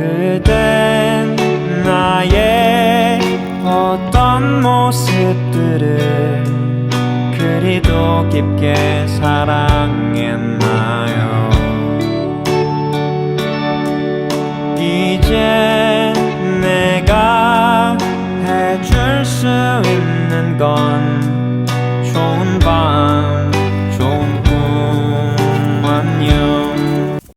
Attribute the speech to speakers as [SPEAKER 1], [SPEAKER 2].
[SPEAKER 1] 그댄 나의 어떤 모습들을 그리도 깊게 사랑했나요? 이제 내가 해줄 수 있는 건 좋은 밤.